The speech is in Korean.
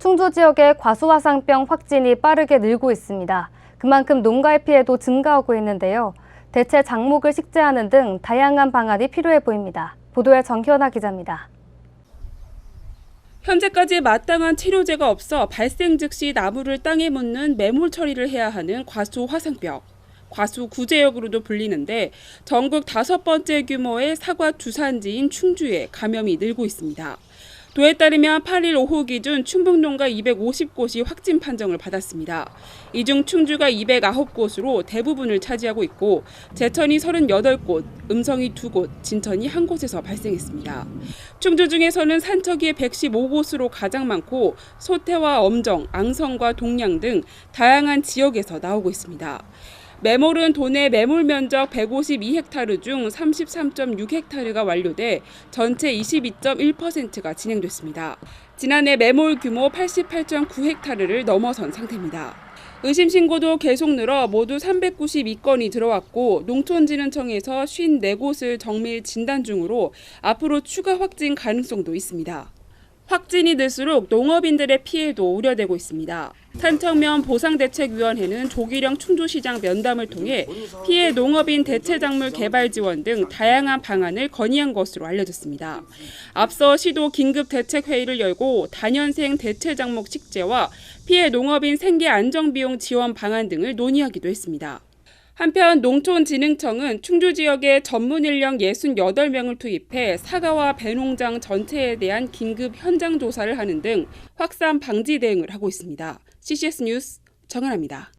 충주 지역의 과수화상병 확진이 빠르게 늘고 있습니다. 그만큼 농가의 피해도 증가하고 있는데요. 대체 작목을 식재하는 등 다양한 방안이 필요해 보입니다. 보도에 정현아 기자입니다. 현재까지 마땅한 치료제가 없어 발생 즉시 나무를 땅에 묻는 매몰 처리를 해야 하는 과수 화상병. 과수 구제역으로도 불리는데 전국 다섯 번째 규모의 사과 주산지인 충주에 감염이 늘고 있습니다. 도에 따르면 8일 오후 기준 충북농가 250곳이 확진 판정을 받았습니다. 이 중 충주가 209곳으로 대부분을 차지하고 있고 제천이 38곳, 음성이 2곳, 진천이 1곳에서 발생했습니다. 충주 중에서는 산척이 115곳으로 가장 많고 소태와 엄정, 앙성과 동양 등 다양한 지역에서 나오고 있습니다. 매몰은 도내 매몰 면적 152헥타르 중 33.6헥타르가 완료돼 전체 22.1%가 진행됐습니다. 지난해 매몰 규모 88.9헥타르를 넘어선 상태입니다. 의심 신고도 계속 늘어 모두 392건이 들어왔고 농촌진흥청에서 54곳을 정밀 진단 중으로 앞으로 추가 확진 가능성도 있습니다. 확진이 늘수록 농업인들의 피해도 우려되고 있습니다. 산청면 보상대책위원회는 조기령 충주시장 면담을 통해 피해 농업인 대체작물 개발 지원 등 다양한 방안을 건의한 것으로 알려졌습니다. 앞서 시도 긴급 대책 회의를 열고 단연생 대체작목 식재와 피해 농업인 생계 안정비용 지원 방안 등을 논의하기도 했습니다. 한편 농촌진흥청은 충주 지역에 전문 인력 68명을 투입해 사과와 배 농장 전체에 대한 긴급 현장 조사를 하는 등 확산 방지 대응을 하고 있습니다. CCS 뉴스 정은아입니다.